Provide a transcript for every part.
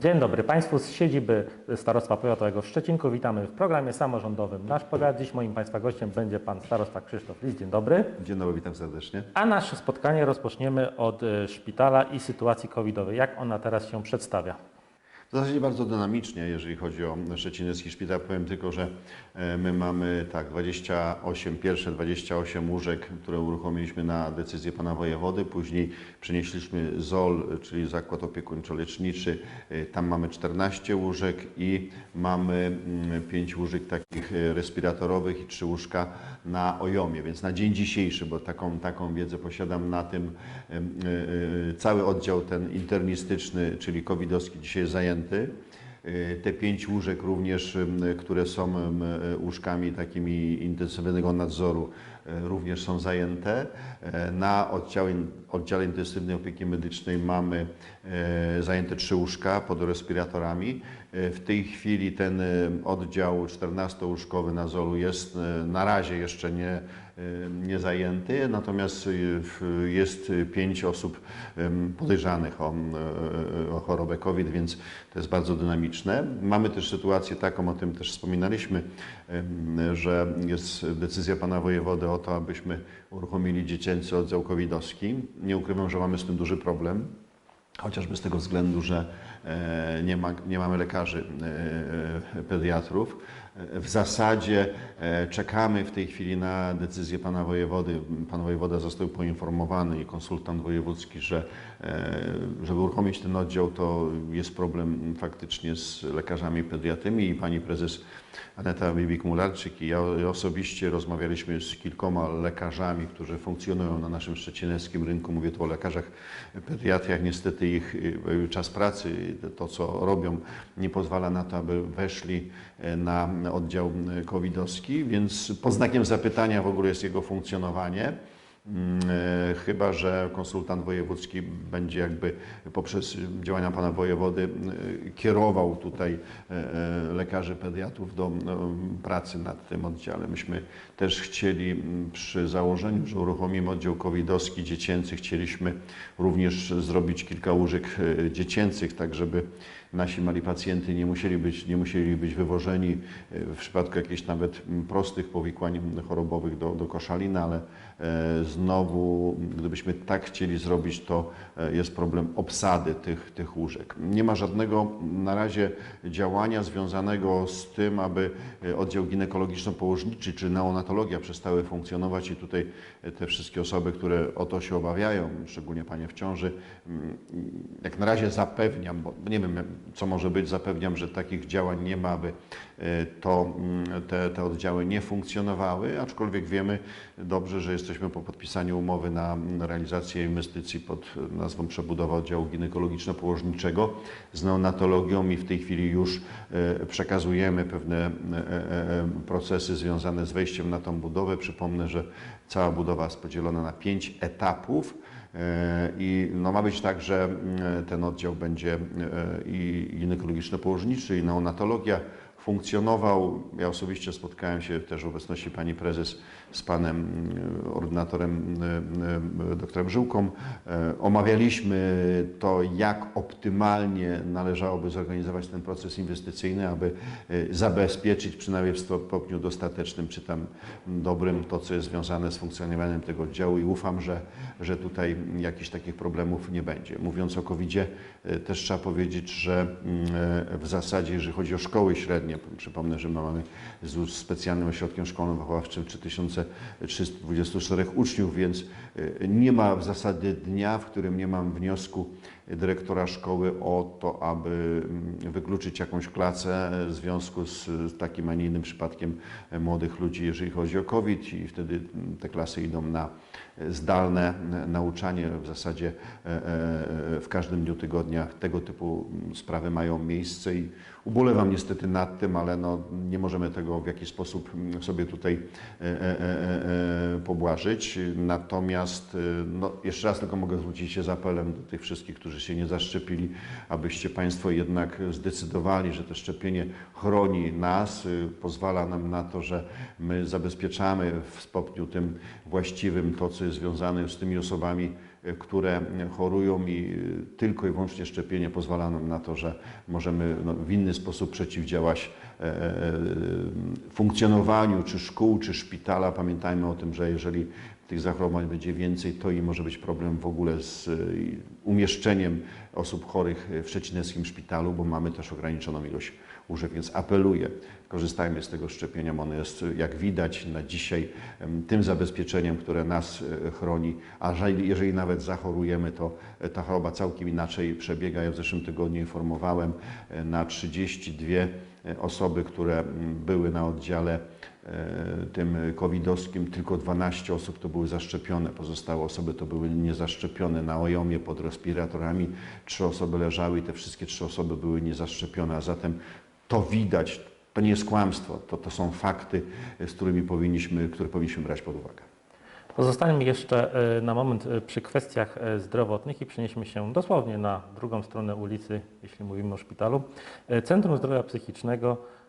Dzień dobry Państwu z siedziby Starostwa Powiatowego w Szczecinku. Witamy w programie samorządowym Nasz Powiat. Dziś moim Państwa gościem będzie Pan Starosta Krzysztof Lis. Dzień dobry. Dzień dobry, witam serdecznie. A nasze spotkanie rozpoczniemy od e, szpitala i sytuacji covidowej. Jak ona teraz się przedstawia? W zasadzie bardzo dynamicznie, jeżeli chodzi o Szczecinecki Szpital. Powiem tylko, że e, my mamy tak 28, pierwsze 28 łóżek, które uruchomiliśmy na decyzję pana wojewody. Później przenieśliśmy ZOL, czyli Zakład Opiekuńczo-Leczniczy. E, Tam mamy 14 łóżek i mamy 5 łóżek takich e, respiratorowych i 3 łóżka na OJOMie. Więc na dzień dzisiejszy, bo taką, taką wiedzę posiadam na tym, cały oddział ten internistyczny, czyli covidowski dzisiaj zajęty. E, Te pięć łóżek również, które są e, łóżkami takimi intensywnego nadzoru, e, również są zajęte. Na oddziale, oddziale intensywnej opieki medycznej mamy zajęte trzy łóżka pod respiratorami. W tej chwili ten oddział 14-łóżkowy na Zolu jest na razie jeszcze nie, e, nie zajęty, natomiast w- jest pięć osób podejrzanych o, e, o chorobę COVID, więc to jest bardzo dynamiczne. Mamy też sytuację taką, o tym też wspominaliśmy, że jest decyzja pana wojewody o to, abyśmy uruchomili dziecięcy oddział covidowski. Nie ukrywam, że mamy z tym duży problem. Chociażby z tego względu, że nie, ma, nie mamy lekarzy e, pediatrów. E, W zasadzie e, czekamy w tej chwili na decyzję pana wojewody. Pan wojewoda został poinformowany i konsultant wojewódzki, że e, żeby uruchomić ten oddział, to jest problem faktycznie z lekarzami pediatrymi i pani prezes Aneta Bibik-Mularczyk i ja osobiście rozmawialiśmy z kilkoma lekarzami, którzy funkcjonują na naszym szczecineckim rynku. Mówię tu o lekarzach pediatriach. Niestety ich czas pracy, to co robią, nie pozwala na to, aby weszli e, na oddział covidowski, więc pod znakiem zapytania w ogóle jest jego funkcjonowanie. Mm, e, Chyba, że konsultant wojewódzki będzie jakby poprzez działania pana wojewody e, kierował tutaj e, lekarzy pediatrów do no, pracy nad tym oddziale. Myśmy też chcieli przy założeniu, że uruchomimy oddział covidowski dziecięcy, chcieliśmy również zrobić kilka łóżek dziecięcych, tak żeby nasi mali pacjenty nie musieli być, nie musieli być wywożeni e, w przypadku jakichś nawet prostych powikłań chorobowych do, do koszalina, ale e, znowu, gdybyśmy tak chcieli zrobić, to e, jest problem obsady tych, tych łóżek. Nie ma żadnego na razie działania związanego z tym, aby oddział ginekologiczno-położniczy czy neonatologia przestały funkcjonować i tutaj te wszystkie osoby, które o to się obawiają, szczególnie panie w ciąży, jak na razie zapewniam, bo nie wiem co może być, zapewniam, że takich działań nie ma, aby e, to, mm, te, te oddziały nie funkcjonowały, aczkolwiek wiemy dobrze, że jesteśmy po podpisaniu umowy na realizację inwestycji pod nazwą przebudowa oddziału ginekologiczno-położniczego z neonatologią i w tej chwili już e, przekazujemy pewne e, e, e, procesy związane z wejściem na tą budowę. Przypomnę, że cała budowa jest podzielona na pięć etapów. E, I no ma być tak, że mm, ten oddział będzie e, i ginekologiczno-położniczy, i neonatologia funkcjonował. Ja osobiście spotkałem się też w obecności pani prezes z panem mm, ordynatorem e, e, doktorem Żyłką. E, Omawialiśmy to, jak optymalnie należałoby zorganizować ten proces inwestycyjny, aby e, zabezpieczyć przynajmniej w stopniu dostatecznym czy tam dobrym to, co jest związane z funkcjonowaniem tego oddziału i ufam, że, że tutaj jakichś takich problemów nie będzie. Mówiąc o COVID-zie, e, też trzeba powiedzieć, że mm, e, w zasadzie, jeżeli chodzi o szkoły średnie, przypomnę, że my mamy z specjalnym ośrodkiem szkolno-wychowawczym 3324 uczniów, więc e, nie ma w zasadzie dnia, w którym nie mam wniosku dyrektora szkoły o to, aby mm, wykluczyć jakąś klasę w związku z takim, a nie innym przypadkiem młodych ludzi, jeżeli chodzi o COVID i wtedy mm, te klasy idą na e, zdalne e, nauczanie. W zasadzie e, w każdym dniu tygodnia tego typu mm, sprawy mają miejsce i ubolewam niestety nad tym, ale no, nie możemy tego w jakiś sposób sobie tutaj pobłażyć. Natomiast no, jeszcze raz tylko mogę zwrócić się z apelem do tych wszystkich, którzy się nie zaszczepili, abyście Państwo jednak zdecydowali, że to szczepienie chroni nas, y, pozwala nam na to, że my zabezpieczamy w stopniu tym właściwym to, co jest związane z tymi osobami e, które chorują i e, tylko i wyłącznie szczepienie pozwala nam na to, że możemy no, w inny sposób przeciwdziałać e, e, funkcjonowaniu czy szkół, czy szpitala. Pamiętajmy o tym, że jeżeli tych zachorowań będzie więcej, to i może być problem w ogóle z e, umieszczeniem osób chorych w szczecineckim szpitalu, bo mamy też ograniczoną ilość łóżek, więc apeluję, korzystajmy z tego szczepienia, ono jest jak widać na dzisiaj tym zabezpieczeniem, które nas chroni, a jeżeli, nawet zachorujemy, to ta choroba całkiem inaczej przebiega. Ja w zeszłym tygodniu informowałem na 32 osoby, które m, były na oddziale tym covidowskim, tylko 12 osób to były zaszczepione, pozostałe osoby to były niezaszczepione na ojomie pod respiratorami. Trzy osoby leżały i te wszystkie trzy osoby były niezaszczepione, a zatem to widać, to nie jest kłamstwo, to, to są fakty, z którymi powinniśmy, które powinniśmy brać pod uwagę. Pozostańmy jeszcze e, na moment e, przy kwestiach e, zdrowotnych i przenieśmy się dosłownie na drugą stronę ulicy, jeśli mówimy o szpitalu. E, Centrum Zdrowia Psychicznego e,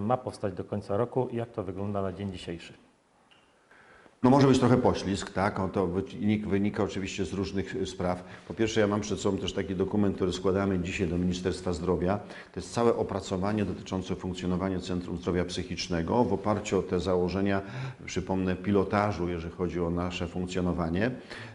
ma powstać do końca roku. Jak to wygląda na dzień dzisiejszy? No może być trochę poślizg, tak? To wynik, wynika oczywiście z różnych y, spraw. Po pierwsze, ja mam przed sobą też taki dokument, który składamy dzisiaj do Ministerstwa Zdrowia. To jest całe opracowanie dotyczące funkcjonowania Centrum Zdrowia Psychicznego w oparciu o te założenia, przypomnę, pilotażu, jeżeli chodzi o nasze funkcjonowanie.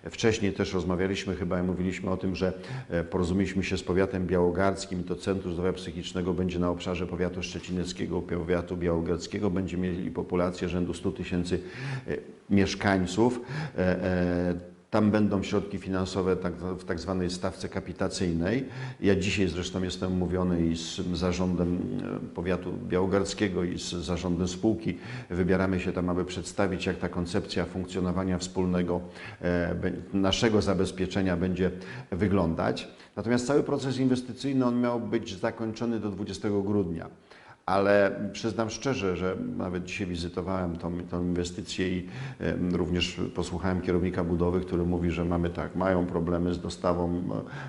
Wcześniej też rozmawialiśmy chyba i mówiliśmy o tym, że e, porozumieliśmy się z powiatem białogardzkim i to Centrum Zdrowia Psychicznego będzie na obszarze powiatu szczecineckiego, powiatu białogardzkiego. Będzie mieli populację rzędu 100 tysięcy e, mieszkańców. E, e, Tam będą środki finansowe tak, w tak zwanej stawce kapitacyjnej. Ja dzisiaj zresztą jestem umówiony i z zarządem e, powiatu białogardzkiego i z zarządem spółki. Wybieramy się tam, aby przedstawić, jak ta koncepcja funkcjonowania wspólnego naszego zabezpieczenia będzie wyglądać. Natomiast cały proces inwestycyjny on miał być zakończony do 20 grudnia. Ale przyznam szczerze, że nawet dzisiaj wizytowałem tą, tą inwestycję i również posłuchałem kierownika budowy, który mówi, że mamy tak, mają problemy z dostawą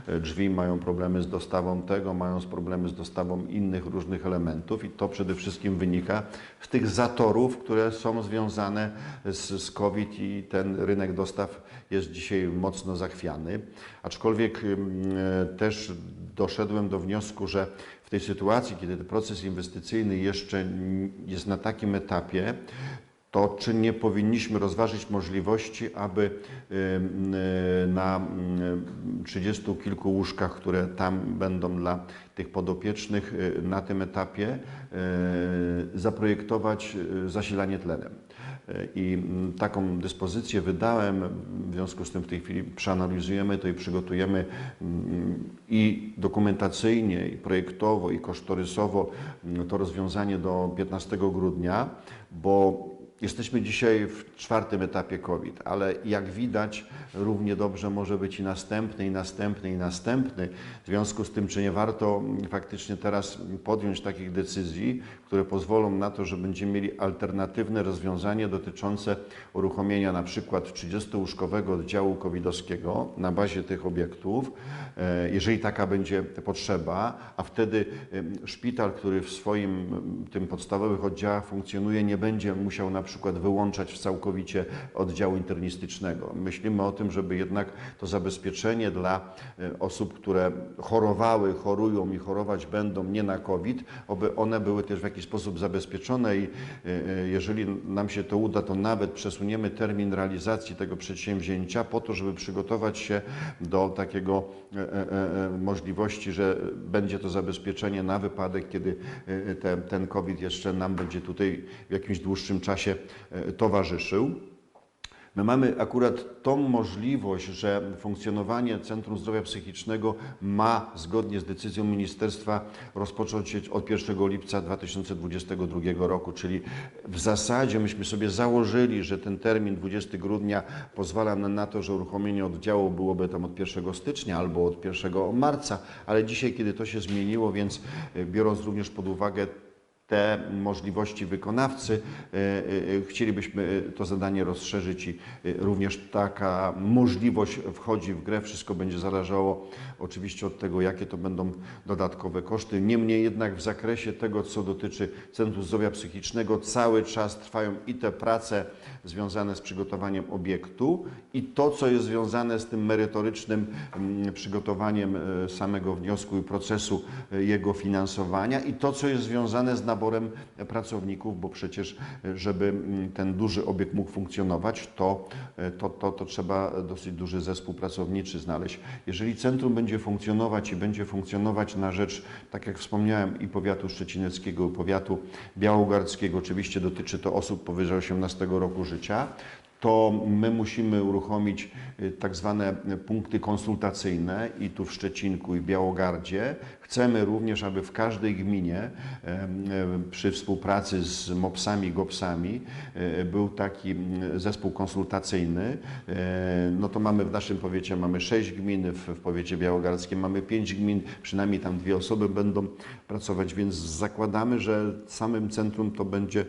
e, drzwi, mają problemy z dostawą tego, mają problemy z dostawą innych różnych elementów i to przede wszystkim wynika z tych zatorów, które są związane z, z COVID i ten rynek dostaw jest dzisiaj mocno zachwiany. Aczkolwiek e, też doszedłem do wniosku, że w tej sytuacji, kiedy ten proces inwestycyjny jeszcze jest na takim etapie, to czy nie powinniśmy rozważyć możliwości, aby y, na ym, 30 kilku łóżkach, które tam będą dla tych podopiecznych y, na tym etapie, y, zaprojektować zasilanie tlenem. Y, I mm, taką dyspozycję wydałem, w związku z tym w tej chwili przeanalizujemy to i przygotujemy mm, i dokumentacyjnie, i projektowo, i kosztorysowo mm, to rozwiązanie do 15 grudnia, bo Jesteśmy dzisiaj w czwartym etapie COVID, ale jak widać, równie dobrze może być i następny, i następny, i następny. W związku z tym, czy nie warto faktycznie teraz podjąć takich decyzji, które pozwolą na to, że będziemy mieli alternatywne rozwiązanie dotyczące uruchomienia na przykład 30-łóżkowego oddziału covidowskiego na bazie tych obiektów, e, jeżeli taka będzie potrzeba, a wtedy em, szpital, który w swoim em, tym podstawowych oddziałach funkcjonuje, nie będzie musiał na przykład wyłączać całkowicie oddziału internistycznego. Myślimy o tym, żeby jednak to zabezpieczenie dla e, osób, które chorowały, chorują i chorować będą nie na COVID, aby one były też w jakiś sposób zabezpieczone i e, e, jeżeli nam się to uda, to nawet przesuniemy termin realizacji tego przedsięwzięcia po to, żeby przygotować się do takiego możliwości, że będzie to zabezpieczenie na wypadek, kiedy te, ten COVID jeszcze nam będzie tutaj w jakimś dłuższym czasie towarzyszył. My mamy akurat tą możliwość, że funkcjonowanie Centrum Zdrowia Psychicznego ma zgodnie z decyzją ministerstwa rozpocząć się od 1 lipca 2022 roku, czyli w zasadzie myśmy sobie założyli, że ten termin 20 grudnia pozwala nam na to, że uruchomienie oddziału byłoby tam od 1 stycznia albo od 1 marca, ale dzisiaj, kiedy to się zmieniło, więc e, biorąc również pod uwagę te możliwości wykonawcy. E, e, e, Chcielibyśmy to zadanie rozszerzyć i również taka możliwość wchodzi w grę. Wszystko będzie zależało oczywiście od tego, jakie to będą dodatkowe koszty. Niemniej jednak w zakresie tego, co dotyczy Centrum Zdrowia Psychicznego, cały czas trwają i te prace związane z przygotowaniem obiektu i to, co jest związane z tym merytorycznym mm, przygotowaniem samego wniosku i procesu jego finansowania i to, co jest związane z naborem pracowników, bo przecież, żeby mm, ten duży obiekt mógł funkcjonować, to, e, to, to, to trzeba dosyć duży zespół pracowniczy znaleźć. Jeżeli centrum będzie funkcjonować i będzie funkcjonować na rzecz, tak jak wspomniałem, i powiatu szczecineckiego, i powiatu białogardzkiego, oczywiście dotyczy to osób powyżej 18 roku życia, to my musimy uruchomić y, tak zwane punkty konsultacyjne i tu w Szczecinku i w Białogardzie. Chcemy również, aby w każdej gminie przy współpracy z MOPS-ami, GOPS-ami e, był taki zespół konsultacyjny. No to mamy w naszym powiecie mamy sześć gmin, w, powiecie białogardzkim mamy pięć gmin, przynajmniej tam dwie osoby będą pracować, więc zakładamy, że samym centrum to będzie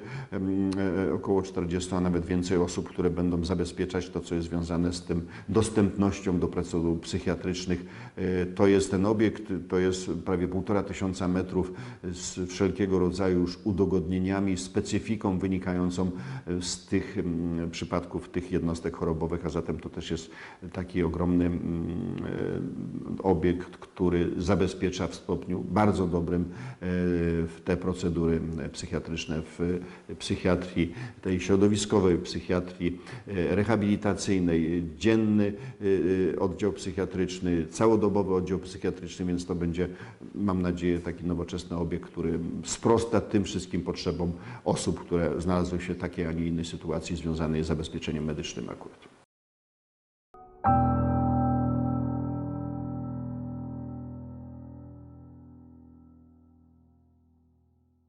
e, około 40, a nawet więcej osób, które będą zabezpieczać to, co jest związane z tym dostępnością do procedur psychiatrycznych. E, To jest ten obiekt, to jest prawie półtora tysiąca metrów z wszelkiego rodzaju już udogodnieniami, specyfiką wynikającą e, z tych przypadków, tych jednostek chorobowych, a zatem to też jest taki ogromny e, obiekt, który zabezpiecza w stopniu bardzo dobrym te procedury psychiatryczne w psychiatrii tej środowiskowej, psychiatrii rehabilitacyjnej, dzienny e, oddział psychiatryczny, całodobowy oddział psychiatryczny, więc to będzie, mam nadzieję, taki nowoczesny obiekt, który sprosta tym wszystkim potrzebom osób, które znalazły się w takiej, a nie innej sytuacji związanej z zabezpieczeniem medycznym akurat.